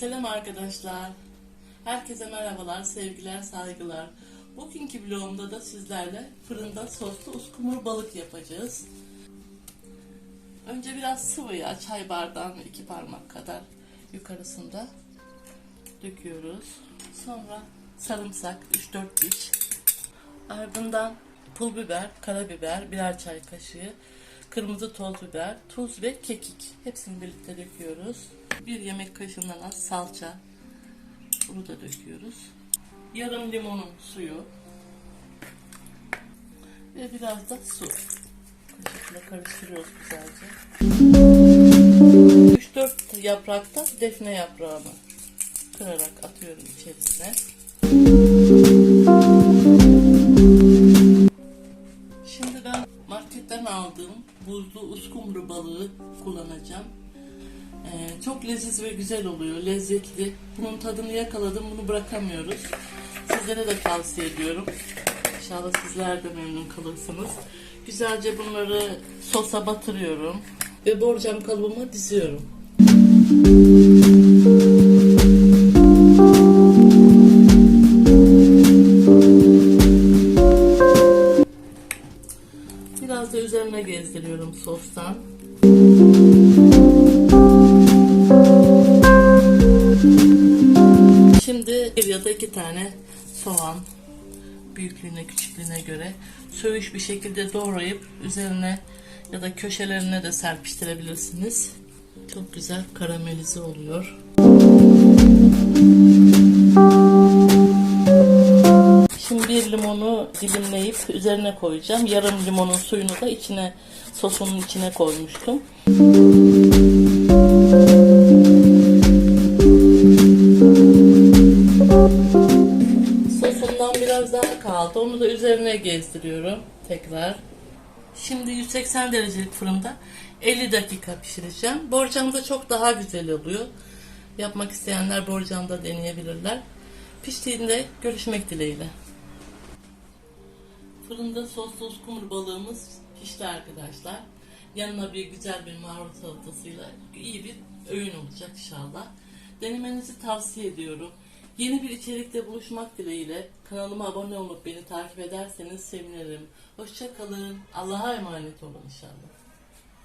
Selam arkadaşlar. Herkese merhabalar, sevgiler, saygılar. Bugünkü vlogumda da sizlerle fırında soslu uskumru balık yapacağız. Önce biraz sıvı yağ, çay bardağının iki parmak kadar yukarısında döküyoruz. Sonra sarımsak 3-4 diş. Ardından pul biber, karabiber, birer çay kaşığı, kırmızı toz biber, tuz ve kekik. Hepsini birlikte döküyoruz. Bir yemek kaşığından az salça. Bunu da döküyoruz. Yarım limonun suyu. Ve biraz da su. Kaşıkla karıştırıyoruz güzelce. 3-4 yaprakta defne yaprağını kırarak atıyorum içerisine. Şimdi ben marketten aldığım buzlu uskumru balığı kullanacağım. Ee, çok leziz ve güzel oluyor, lezzetli. Bunun tadını yakaladım, bunu bırakamıyoruz. Sizlere de tavsiye ediyorum. İnşallah sizler de memnun kalırsınız. Güzelce bunları sosa batırıyorum ve borcam kalıbıma diziyorum. Biraz da üzerine gezdiriyorum sostan. Bir ya da iki tane soğan büyüklüğüne küçüklüğüne göre söğüş bir şekilde doğrayıp üzerine ya da köşelerine de serpiştirebilirsiniz. Çok güzel karamelize oluyor. Şimdi bir limonu dilimleyip üzerine koyacağım. Yarım limonun suyunu da içine sosunun içine koymuştum. Kaldı. Onu da üzerine gezdiriyorum tekrar. Şimdi 180 derecelik fırında 50 dakika pişireceğim. Borcamda çok daha güzel oluyor. Yapmak isteyenler borcamda deneyebilirler. Piştiğinde görüşmek dileğiyle. Fırında soslu uskumru balığımız pişti arkadaşlar. Yanına bir güzel bir marul salatasıyla iyi bir öğün olacak inşallah. Denemenizi tavsiye ediyorum. Yeni bir içerikte buluşmak dileğiyle kanalıma abone olup beni takip ederseniz sevinirim. Hoşça kalın. Allah'a emanet olun inşallah.